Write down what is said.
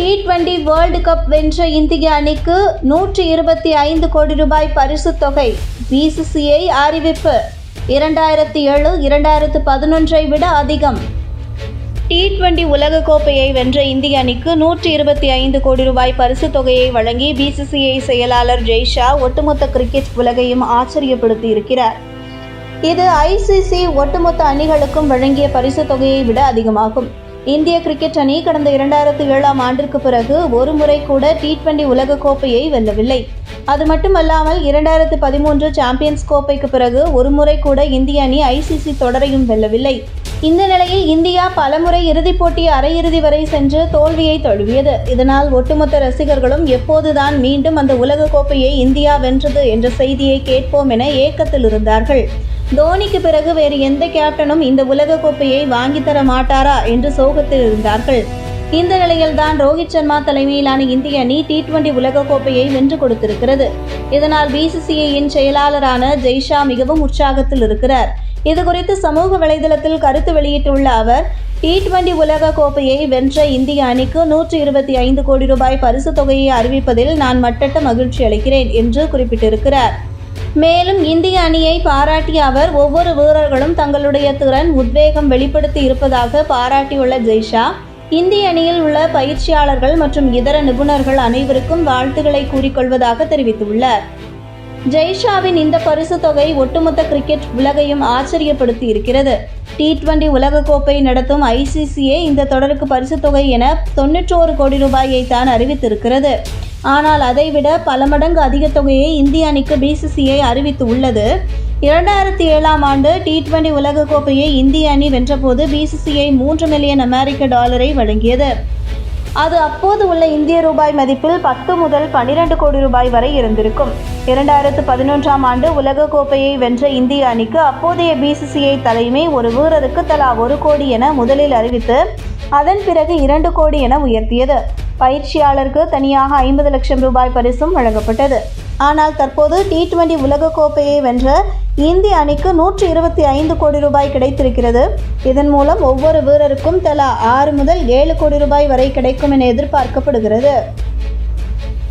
T twenty world cup வென்ற இந்திய அணிக்கு நூற்றி இருபத்தி ஐந்து கோடி ரூபாய் பரிசுத் தொகை பிசிசிஐ அறிவிப்பு. இரண்டாயிரத்தி ஏழு இரண்டாயிரத்து பதினொன்றை விட அதிகம். டி டுவெண்டி உலகக்கோப்பையை வென்ற இந்திய அணிக்கு நூற்றி இருபத்தி ஐந்து கோடி ரூபாய் பரிசுத் தொகையை வழங்கி பிசிசிஐ செயலாளர் ஜெய்ஷா ஒட்டுமொத்த கிரிக்கெட் உலகையும் ஆச்சரியப்படுத்தி இருக்கிறார் இது ஐசிசி ஒட்டுமொத்த அணிகளுக்கும் வழங்கிய பரிசுத் தொகையை விட அதிகமாகும். இந்திய கிரிக்கெட் அணி கடந்த இரண்டாயிரத்து ஏழாம் ஆண்டிற்கு பிறகு ஒரு முறை கூட டி டுவெண்டி உலகக்கோப்பையை வெல்லவில்லை. அது மட்டுமல்லாமல் இரண்டாயிரத்து பதிமூன்று சாம்பியன்ஸ் கோப்பைக்கு பிறகு ஒரு முறை கூட இந்திய அணி ஐசிசி தொடரையும் வெல்லவில்லை. இந்த நிலையில் இந்தியா பலமுறை இறுதிப் போட்டி அரையிறுதி வரை சென்று தோல்வியை தழுவியது. இதனால் ஒட்டுமொத்த ரசிகர்களும் எப்போதுதான் மீண்டும் அந்த உலகக் கோப்பையை இந்தியா வென்றது என்ற செய்தியை கேட்போம் என ஏக்கத்தில் இருந்தார்கள் தோனிக்கு பிறகு வேறு எந்த கேப்டனும் இந்த உலகக் கோப்பையை வாங்கி தர மாட்டாரா என்று சோகத்தில் இருந்தார்கள். இந்த நிலையில்தான் ரோஹித் சர்மா தலைமையிலான இந்திய அணி டி டுவெண்டி உலகக்கோப்பையை வென்று கொடுத்திருக்கிறது. இதனால் பிசிசிஐயின் செயலாளரான ஜெய்ஷா மிகவும் உற்சாகத்தில் இருக்கிறார். இதுகுறித்து சமூக வலைதளத்தில் கருத்து வெளியிட்டுள்ள அவர் டி டுவெண்டி உலக கோப்பையை வென்ற இந்திய அணிக்கு நூற்றி இருபத்தி ஐந்து கோடி ரூபாய் பரிசு தொகையை அறிவிப்பதில் நான் மட்டட்ட மகிழ்ச்சி அளிக்கிறேன் என்று குறிப்பிட்டிருக்கிறார். மேலும் இந்திய அணியை பாராட்டிய அவர் ஒவ்வொரு வீரர்களும் தங்களுடைய திறன் உத்வேகம் வெளிப்படுத்தி இருப்பதாக பாராட்டியுள்ள ஜெய்ஷா இந்திய அணியில் உள்ள பயிற்சியாளர்கள் மற்றும் இதர நிபுணர்கள் அனைவருக்கும் வாழ்த்துக்களை கூறிக்கொள்வதாக தெரிவித்துள்ளார். ஜெய்ஷாவின் இந்த பரிசு தொகை ஒட்டுமொத்த கிரிக்கெட் உலகையும் ஆச்சரியப்படுத்தி இருக்கிறது டி டுவெண்டி உலகக்கோப்பை நடத்தும் ஐசிசியே இந்த தொடருக்கு பரிசு தொகை என தொன்னூற்றோரு கோடி ரூபாயை தான் அறிவித்திருக்கிறது. ஆனால் அதைவிட பல மடங்கு அதிக தொகையை இந்திய அணிக்கு பிசிசிஐ அறிவித்து உள்ளது. இரண்டாயிரத்தி ஏழாம் ஆண்டு டி டுவெண்டி உலகக்கோப்பையை இந்திய அணி வென்றபோது பிசிசிஐ மூன்று மில்லியன் அமெரிக்க டாலரை வழங்கியது. அது அப்போது உள்ள இந்திய ரூபாய் மதிப்பில் பத்து முதல் பனிரெண்டு கோடி ரூபாய் வரை இருந்திருக்கும். இரண்டாயிரத்து பதினொன்றாம் ஆண்டு உலகக் கோப்பையை வென்ற இந்திய அணிக்கு அப்போதைய பிசிசிஐ தலைமை ஒரு வீரருக்கு தலா ஒரு கோடி என முதலில் அறிவித்து அதன் பிறகு இரண்டு கோடி என உயர்த்தியது. பயிற்சியாளருக்கு தனியாக ஐம்பது லட்சம் ரூபாய் பரிசும் வழங்கப்பட்டது. ஆனால் தற்போது டி டுவெண்டி உலகக்கோப்பையை வென்ற இந்திய அணிக்கு நூற்றி இருபத்தி ஐந்து கோடி ரூபாய் கிடைத்திருக்கிறது. இதன் மூலம் ஒவ்வொரு வீரருக்கும் தலா ஆறு முதல் ஏழு கோடி ரூபாய் வரை கிடைக்கும் என எதிர்பார்க்கப்படுகிறது.